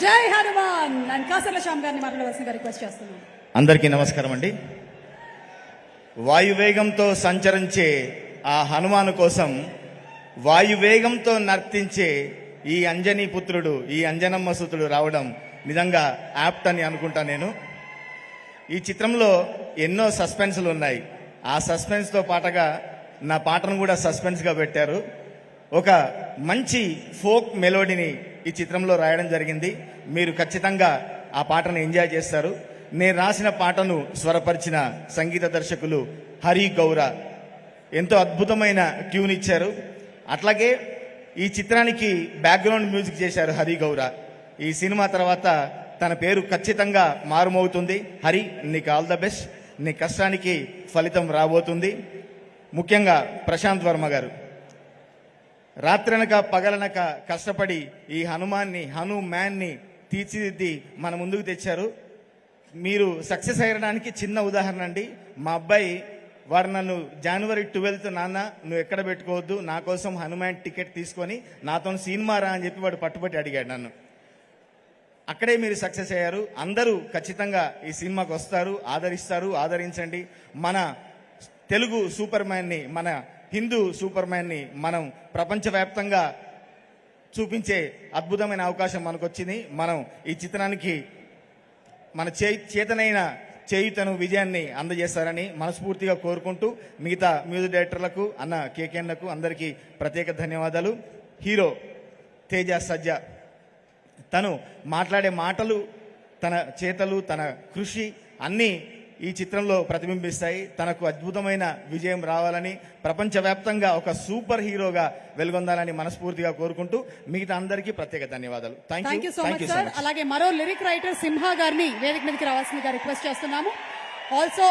జై హనుమాన్! నేను కాసల శ్యామ్ గారిని మాట్లాడవలసిందిగా రిక్వెస్ట్ చేస్తున్నాను అందరికీ నమస్కారం అండి. వాయువేగంతో సంచరించే ఆ హనుమాను కోసం వాయువేగంతో నర్తించే ఈ అంజనీ పుత్రుడు ఈ అంజనమ్మ సుతుడు రావడం నిజంగా యాప్ట్ అని అనుకుంటా నేను. ఈ చిత్రంలో ఎన్నో సస్పెన్స్లు ఉన్నాయి. ఆ సస్పెన్స్తో పాటగా నా పాటను కూడా సస్పెన్స్గా పెట్టారు. ఒక మంచి ఫోక్ మెలోడీని ఈ చిత్రంలో రాయడం జరిగింది. మీరు ఖచ్చితంగా ఆ పాటను ఎంజాయ్ చేస్తారు. నేను రాసిన పాటను స్వరపరిచిన సంగీత దర్శకులు హరి గౌర ఎంతో అద్భుతమైన ట్యూన్ ఇచ్చారు. అట్లాగే ఈ చిత్రానికి బ్యాక్గ్రౌండ్ మ్యూజిక్ చేశారు హరి గౌర. ఈ సినిమా తర్వాత తన పేరు ఖచ్చితంగా మారుమవుతుంది. హరి నీకు ఆల్ ద బెస్ట్. నీ కష్టానికి ఫలితం రాబోతుంది. ముఖ్యంగా ప్రశాంత్ వర్మ గారు. రాత్రనక పగలనక కష్టపడి ఈ హనుమాన్ని హను మ్యాన్ని తీర్చిదిద్ది మన ముందుకు తెచ్చారు. మీరు సక్సెస్ అయ్యడానికి చిన్న ఉదాహరణ అండి. మా అబ్బాయి వారు నన్ను జనవరి ట్వెల్త్ నాన్న నువ్వు ఎక్కడ పెట్టుకోవద్దు నా కోసం హనుమాన్ టికెట్ తీసుకొని నాతో సినిమా రా అని చెప్పి వాడు పట్టుబట్టి అడిగాడు నన్ను. అక్కడే మీరు సక్సెస్ అయ్యారు. అందరూ ఖచ్చితంగా ఈ సినిమాకు వస్తారు ఆదరిస్తారు ఆదరించండి. మన తెలుగు సూపర్ మ్యాన్ని మన హిందూ సూపర్ మ్యాన్ని మనం ప్రపంచవ్యాప్తంగా చూపించే అద్భుతమైన అవకాశం మనకు వచ్చింది మనం ఈ చిత్రానికి మన చే చేతనైన చేయుతను విజయాన్ని అందజేస్తారని మనస్ఫూర్తిగా కోరుకుంటూ మిగతా మ్యూజిక్ డైరెక్టర్లకు అన్న కేకేన్లకు అందరికీ ప్రత్యేక ధన్యవాదాలు. హీరో తేజ సజ్జ తను మాట్లాడే మాటలు తన చేతలు తన కృషి అన్నీ ఈ చిత్రంలో ప్రతిబింబిస్తాయి. తనకు అద్భుతమైన విజయం రావాలని ప్రపంచవ్యాప్తంగా ఒక సూపర్ హీరోగా వెలుగొందాలని మనస్ఫూర్తిగా కోరుకుంటూ మిగతా అందరికీ ప్రత్యేక ధన్యవాదాలు. Thank you so much sir అలాగే మరో లిరిక్ రైటర్ సింహ గారిని వేదిక మీదకి రావాల్సిందిగా రిక్వెస్ట్ చేస్తున్నాము. ఆల్సో